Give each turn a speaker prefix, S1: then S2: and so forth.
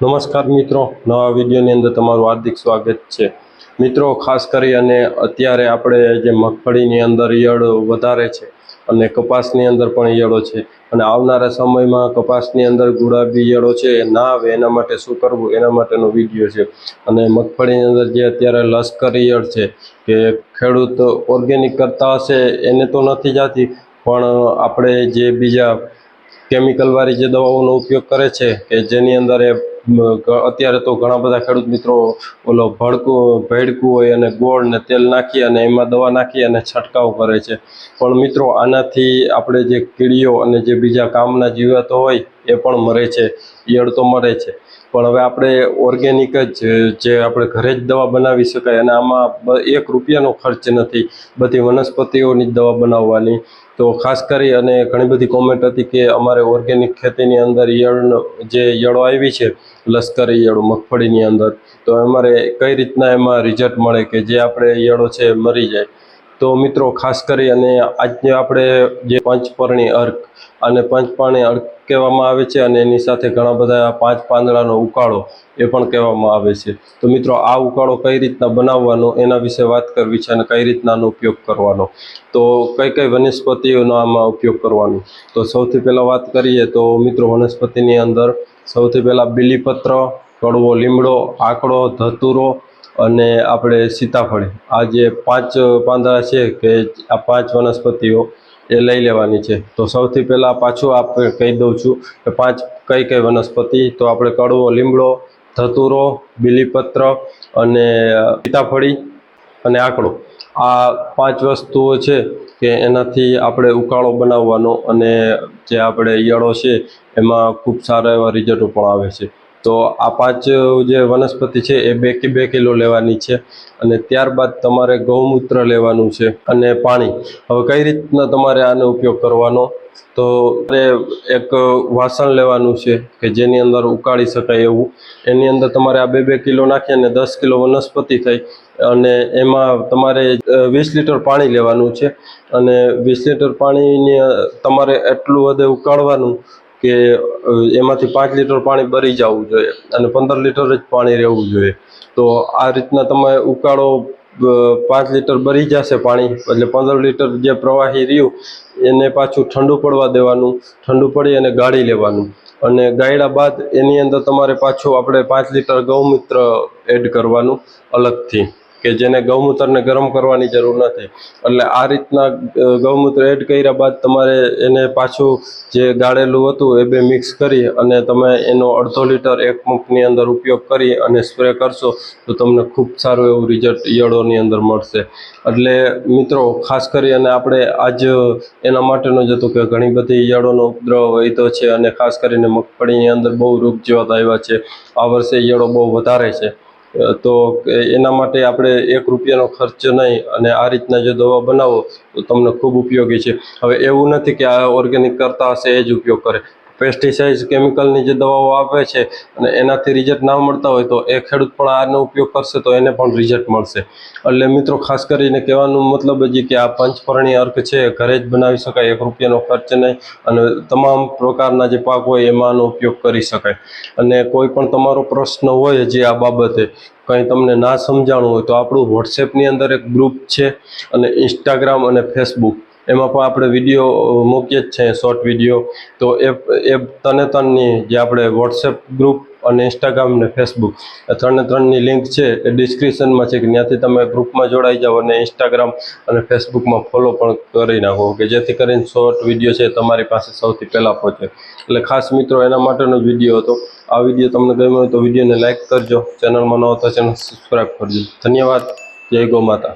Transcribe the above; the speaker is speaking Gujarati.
S1: નમસ્કાર મિત્રો, નવા વિડીયોની અંદર તમારું હાર્દિક સ્વાગત છે. મિત્રો, ખાસ કરી અને અત્યારે આપણે જે મગફળીની અંદર ઈયળ વધારે છે અને કપાસની અંદર પણ ઈયળો છે અને આવનારા સમયમાં કપાસની અંદર ગુલાબી ઈયળો છે ના આવે એના માટે શું કરવું? એના માટેનો વીડિયો છે. અને મગફળીની અંદર જે અત્યારે લશ્કરી ઈયળ છે કે ખેડૂત ઓર્ગેનિક કરતા હશે એને તો નથી જાતી, પણ આપણે જે બીજા કેમિકલવાળી જે દવાઓનો ઉપયોગ કરે છે કે જેની અંદર એ અત્યારે તો ઘણા બધા ખેડૂત મિત્રો ઓલો ભડકું, ભેડકું હોય અને ગોળ ને તેલ નાખી અને એમાં દવા નાખી અને છંટકાવ કરે છે. પણ મિત્રો, આનાથી આપણે જે કીડીઓ અને જે બીજા કામના જીવાતો હોય એ પણ મરે છે. ઈયળ તો મરે છે. પણ હવે આપણે ઓર્ગેનિક જ જે આપણે ઘરે જ દવા બનાવી શકાય અને આમાં એક રૂપિયાનો ખર્ચ નથી. બધી વનસ્પતિઓની જ દવા બનાવવાની. તો ખાસ કરી અને ઘણી બધી કોમેન્ટ હતી કે અમારે ઓર્ગેનિક ખેતીની અંદર ઈયળનો જે ઈયળો આવી છે, લશ્કરી ઈયળો, મગફળીની અંદર, તો અમારે કઈ રીતના એમાં રિઝલ્ટ મળે કે જે આપણે ઈયળો છે મરી જાય. તો મિત્રો, ખાસ કરી અને આજે આપણે જે પંચપર્ણી અર્ક અને પંચપાણી અર્ક કહેવામાં આવે છે અને એની સાથે ઘણા બધા પાંચ પાંદડાનો ઉકાળો એ પણ કહેવામાં આવે છે. તો મિત્રો, આ ઉકાળો કઈ રીતના બનાવવાનો, એના વિશે વાત કરવી છે અને કઈ રીતનાનો ઉપયોગ કરવાનો? તો કઈ કઈ વનસ્પતિઓનો આમાં ઉપયોગ કરવાનો? તો સૌથી પહેલાં વાત કરીએ તો મિત્રો, વનસ્પતિની અંદર સૌથી પહેલાં બીલીપત્ર, કડવો લીમડો, આકડો, ધતુરો અને આપણે સીતાફળી. આ જે પાંચ પાંદડા છે કે આ પાંચ વનસ્પતિઓ એ લઈ લેવાની છે. તો સૌથી પહેલાં પાછું આપણે કહી દઉં છું કે પાંચ કઈ કઈ વનસ્પતિ, તો આપણે કડવો, લીમડો, ધતુરો, બીલીપત્ર અને સીતાફળી અને આકડો. આ પાંચ વસ્તુઓ છે કે એનાથી આપણે ઉકાળો બનાવવાનો અને જે આપણે ઈયળો છે એમાં ખૂબ સારા એવા રિઝલ્ટો પણ આવે છે. તો આ પાંચ જે વનસ્પતિ છે, એ બે કે બે કિલો લેવાની છે અને ત્યારબાદ તમારે ગૌમૂત્ર લેવાનું છે અને પાણી. હવે કઈ રીતના તમારે આનો ઉપયોગ કરવાનો? તો એક વાસણ લેવાનું છે કે જેની અંદર ઉકાળી શકાય એવું. એની અંદર તમારે આ બે બે કિલો નાખી અને દસ કિલો વનસ્પતિ થઈ અને એમાં તમારે વીસ લીટર પાણી લેવાનું છે. અને વીસ લીટર પાણીની તમારે એટલું વધે ઉકાળવાનું કે એમાંથી પાંચ લીટર પાણી બળી જવું જોઈએ અને પંદર લીટર જ પાણી રહેવું જોઈએ. તો આ રીતના તમે ઉકાળો પાંચ લીટર બળી જશે પાણી, એટલે પંદર લીટર જે પ્રવાહી રહ્યું, એને પાછું ઠંડુ પડવા દેવાનું, ઠંડુ પડી અને ગાળી લેવાનું. અને ગાળ્યા બાદ એની અંદર તમારે પાછું આપણે પાંચ લીટર ગૌમૂત્ર એડ કરવાનું અલગથી. કે જેને ગૌમૂત્રને ગરમ કરવાની જરૂર નથી એટલે આ રીતના ગૌમૂત્ર એડ કર્યા બાદ તમારે એને પાછું જે ગાળેલું હતું એ બે મિક્સ કરી અને તમે એનો અડધો લીટર એક મુખની અંદર ઉપયોગ કરી અને સ્પ્રે કરશો તો તમને ખૂબ સારું એવું રિઝલ્ટ ઈયળોની અંદર મળશે. એટલે મિત્રો, ખાસ કરી અને આપણે આજ એના માટેનો જ હતું કે ઘણી બધી ઈયળોનો ઉપદ્રવ તો છે અને ખાસ કરીને મગફળીની અંદર બહુ રોગ જેવા આવ્યા છે. આ વર્ષે ઈયળો બહુ વધારે છે. તો એના માટે આપણે એક રૂપિયાનો ખર્ચ નહીં અને આ રીતના જો દવા બનાવો તો તમને ખૂબ ઉપયોગી છે. હવે એવું નથી કે આ ઓર્ગેનિક કરતા હશે, એ જ ઉપયોગ કરે. પેસ્ટિસાઇડ કેમિકલની જે દવાઓ આપે છે અને એનાથી રિઝલ્ટ ના મળતા હોય તો એ ખેડૂત પણ આનો ઉપયોગ કરશે તો એને પણ રિઝલ્ટ મળશે. એટલે મિત્રો, ખાસ કરીને કહેવાનું મતલબ જ કે આ પંચપર્ણી અર્ક છે ઘરે જ બનાવી શકાય, એક રૂપિયાનો ખર્ચ નહીં અને તમામ પ્રકારના જે પાક હોય એમાં આનો ઉપયોગ કરી શકાય. અને કોઈ પણ તમારો પ્રશ્ન હોય જે આ બાબતે કંઈ તમને ના સમજાણું હોય તો આપણું વોટ્સએપની અંદર એક ગ્રુપ છે અને ઇન્સ્ટાગ્રામ અને ફેસબુક એમાં પણ આપણે વીડિયો મૂકીએ જ છે શોર્ટ વીડિયો તો એ એ તને તનની જે આપણે વોટ્સએપ ગ્રુપ અને ઇન્સ્ટાગ્રામ ને ફેસબુક ત્રણે ત્રણની લિંક છે એ ડિસ્ક્રિપ્શનમાં છે કે ત્યાંથી તમે ગ્રુપમાં જોડાઈ જાઓ અને ઇન્સ્ટાગ્રામ અને ફેસબુકમાં ફોલો પણ કરી નાખો, કે જેથી કરીને શોર્ટ વીડિયો છે તમારી પાસે સૌથી પહેલાં પહોંચે. એટલે ખાસ મિત્રો, એના માટેનો જ વીડિયો હતો. આ વીડિયો તમને ગમ્યો હોય તો વિડીયોને લાઇક કરજો. ચેનલમાં ન હોય તો ચેનલ સબસ્ક્રાઈબ કરજો. ધન્યવાદ. જય ગૌ માતા.